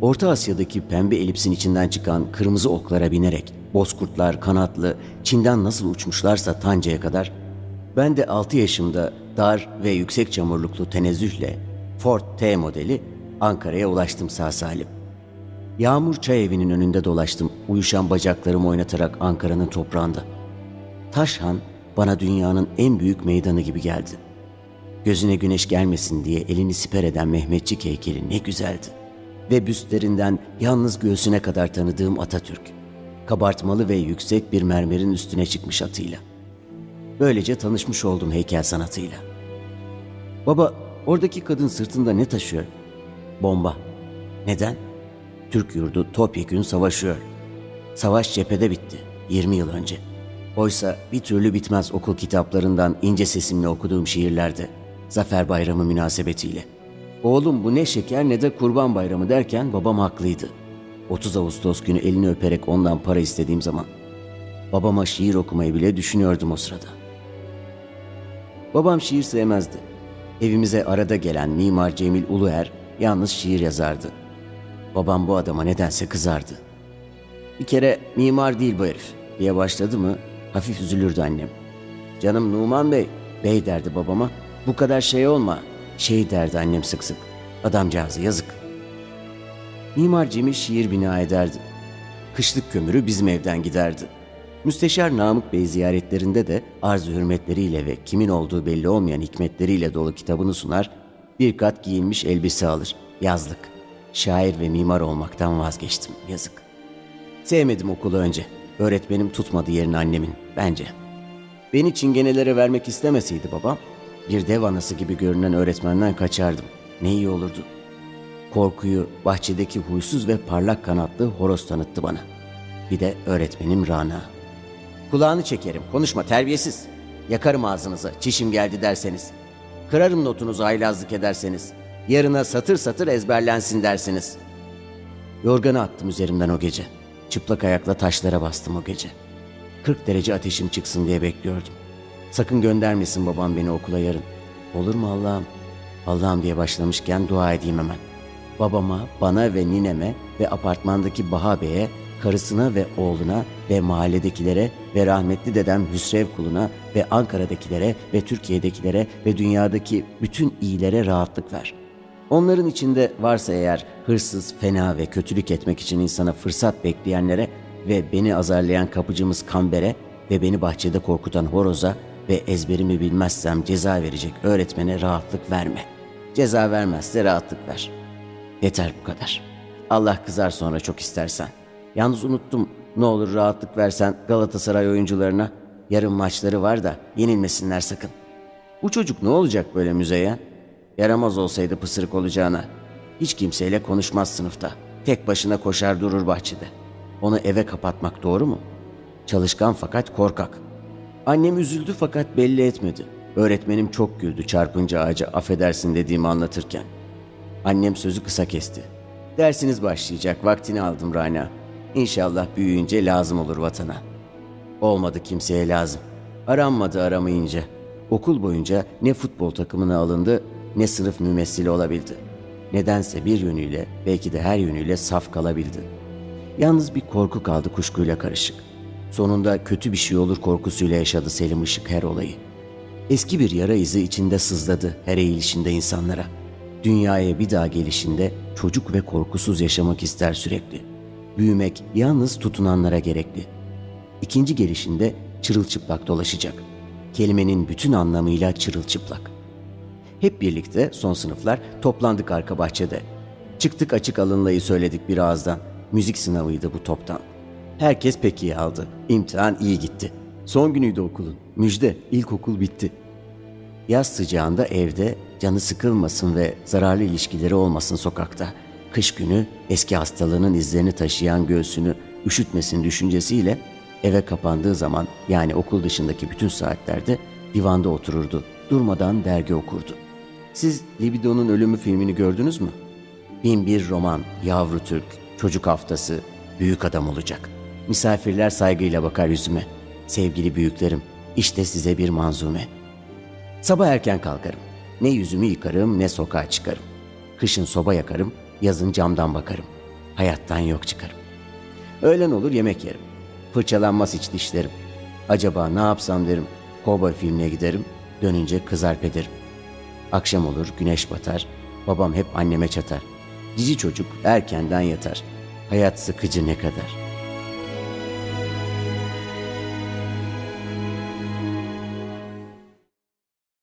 Orta Asya'daki pembe elipsin içinden çıkan kırmızı oklara binerek bozkurtlar kanatlı Çin'den nasıl uçmuşlarsa Tanca'ya kadar ben de 6 yaşımda dar ve yüksek çamurluklu tenezzühle Ford T modeli Ankara'ya ulaştım sağ salim. Yağmur çay evinin önünde dolaştım uyuşan bacaklarımı oynatarak Ankara'nın toprağında. Taşhan bana dünyanın en büyük meydanı gibi geldi. Gözüne güneş gelmesin diye elini siper eden Mehmetçik heykeli ne güzeldi. Ve büstlerinden yalnız göğsüne kadar tanıdığım Atatürk. Kabartmalı ve yüksek bir mermerin üstüne çıkmış atıyla. Böylece tanışmış oldum heykel sanatıyla. Baba, oradaki kadın sırtında ne taşıyor? Bomba. Neden? Türk yurdu topyekün savaşıyor. Savaş cephede bitti 20 yıl önce. Oysa bir türlü bitmez okul kitaplarından ince sesimle okuduğum şiirlerde Zafer Bayramı münasebetiyle. Oğlum bu ne şeker ne de kurban bayramı derken babam haklıydı. 30 Ağustos günü elini öperek ondan para istediğim zaman babama şiir okumayı bile düşünüyordum o sırada. Babam şiir sevmezdi. Evimize arada gelen mimar Cemil Uluer yalnız şiir yazardı. Babam bu adama nedense kızardı. Bir kere mimar değil bu herif diye başladı mı hafif üzülürdü annem. Canım Numan Bey, bey derdi babama. Bu kadar şey olma. Şey derdi annem sık sık. Adamcağızı yazık. Mimar Cemil şiir bina ederdi. Kışlık kömürü bizim evden giderdi. Müsteşar Namık Bey ziyaretlerinde de arz hürmetleriyle ve kimin olduğu belli olmayan hikmetleriyle dolu kitabını sunar, bir kat giyinmiş elbise alır. Yazlık. Şair ve mimar olmaktan vazgeçtim. Yazık. Sevmedim okulu önce. Öğretmenim tutmadı yerini annemin, bence. Beni çingenelere vermek istemeseydi babam, bir dev anası gibi görünen öğretmenden kaçardım. Ne iyi olurdu. Korkuyu bahçedeki huysuz ve parlak kanatlı horoz tanıttı bana. Bir de öğretmenim Rana. Kulağını çekerim, konuşma terbiyesiz. Yakarım ağzınıza, çişim geldi derseniz. Kırarım notunuzu haylazlık ederseniz. Yarına satır satır ezberlensin dersiniz. Yorganı attım üzerimden o gece. Çıplak ayakla taşlara bastım o gece. 40 derece ateşim çıksın diye bekliyordum. Sakın göndermesin babam beni okula yarın. Olur mu Allah'ım? Allah'ım diye başlamışken dua edeyim hemen. Babama, bana ve nineme ve apartmandaki Baha Bey'e, karısına ve oğluna ve mahalledekilere ve rahmetli dedem Hüsrev kuluna ve Ankara'dakilere ve Türkiye'dekilere ve dünyadaki bütün iyilere rahatlık ver. Onların içinde varsa eğer hırsız, fena ve kötülük etmek için insana fırsat bekleyenlere ve beni azarlayan kapıcımız Kamber'e ve beni bahçede korkutan horoza ve ezberimi bilmezsem ceza verecek öğretmene rahatlık verme. Ceza vermezse rahatlık ver. Yeter bu kadar. Allah kızar sonra çok istersen. Yalnız unuttum ne olur rahatlık versen Galatasaray oyuncularına. Yarın maçları var da yenilmesinler sakın. Bu çocuk ne olacak böyle müzeye? Yaramaz olsaydı pısırık olacağına. Hiç kimseyle konuşmaz sınıfta. Tek başına koşar durur bahçede. Onu eve kapatmak doğru mu? Çalışkan fakat korkak. Annem üzüldü fakat belli etmedi. Öğretmenim çok güldü çarpınca ağaca affedersin dediğimi anlatırken. Annem sözü kısa kesti. Dersiniz başlayacak vaktini aldım Rana. İnşallah büyüyünce lazım olur vatana. Olmadı kimseye lazım. Aranmadı aramayınca. Okul boyunca ne futbol takımına alındı ne sınıf mümessili olabildi. Nedense bir yönüyle belki de her yönüyle saf kalabildi. Yalnız bir korku kaldı kuşkuyla karışık. Sonunda kötü bir şey olur korkusuyla yaşadı Selim Işık her olayı. Eski bir yara izi içinde sızladı her eğilişinde insanlara. Dünyaya bir daha gelişinde çocuk ve korkusuz yaşamak ister sürekli. Büyümek yalnız tutunanlara gerekli. İkinci gelişinde çırılçıplak dolaşacak. Kelimenin bütün anlamıyla çırılçıplak. Hep birlikte son sınıflar toplandık arka bahçede. Çıktık açık alınlayı söyledik bir ağızdan. Müzik sınavıydı bu toptan. Herkes pek iyi aldı. İmtihan iyi gitti. Son günüydü okulun. Müjde, ilkokul bitti. Yaz sıcağında evde canı sıkılmasın ve zararlı ilişkileri olmasın sokakta. Kış günü eski hastalığının izlerini taşıyan göğsünü üşütmesin düşüncesiyle eve kapandığı zaman yani okul dışındaki bütün saatlerde divanda otururdu. Durmadan dergi okurdu. Siz Libido'nun Ölümü filmini gördünüz mü? Bin bir roman, yavru Türk, çocuk haftası, büyük adam olacak. Misafirler saygıyla bakar yüzüme. Sevgili büyüklerim, işte size bir manzume. Sabah erken kalkarım. Ne yüzümü yıkarım ne sokağa çıkarım. Kışın soba yakarım, yazın camdan bakarım. hayattan yok çıkarım. Öğlen olur yemek yerim. Fırçalanmaz hiç dişlerim. Acaba ne yapsam derim. Kovboy filmine giderim. Dönünce kızarp ederim. Akşam olur güneş batar. Babam hep anneme çatar. Cici çocuk erkenden yatar. Hayat sıkıcı ne kadar.''